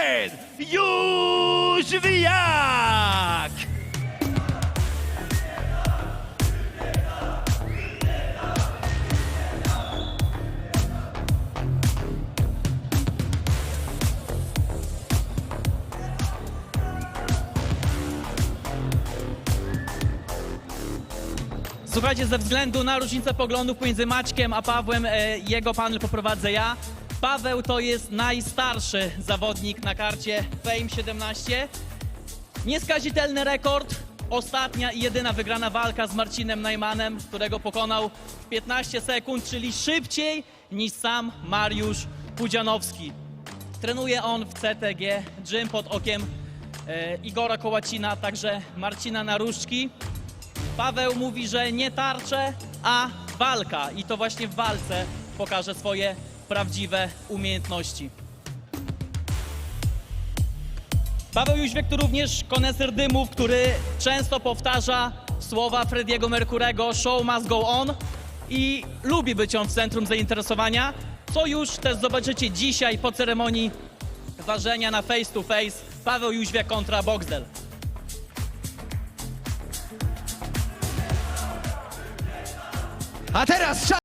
Ken Jóźwiak! Słuchajcie, ze względu na różnicę poglądów pomiędzy Maćkiem a Pawłem, e, jego panel poprowadzę ja. Paweł to jest najstarszy zawodnik na karcie Fame 17. Nieskazitelny rekord. Ostatnia i jedyna wygrana walka z Marcinem Najmanem, którego pokonał w 15 sekund, czyli szybciej niż sam Mariusz Pudzianowski. Trenuje on w CTG, gym pod okiem e, Igora Kołacina, także Marcina Naruszki. Paweł mówi, że nie tarcze, a walka. I to właśnie w walce pokaże swoje prawdziwe umiejętności. Paweł Jóźwiek to również koneser dymów, który często powtarza słowa Frediego Mercurego show must go on i lubi być on w centrum zainteresowania, co już też zobaczycie dzisiaj po ceremonii ważenia na face to face Paweł Jóźwiak kontra Boxdel. A teraz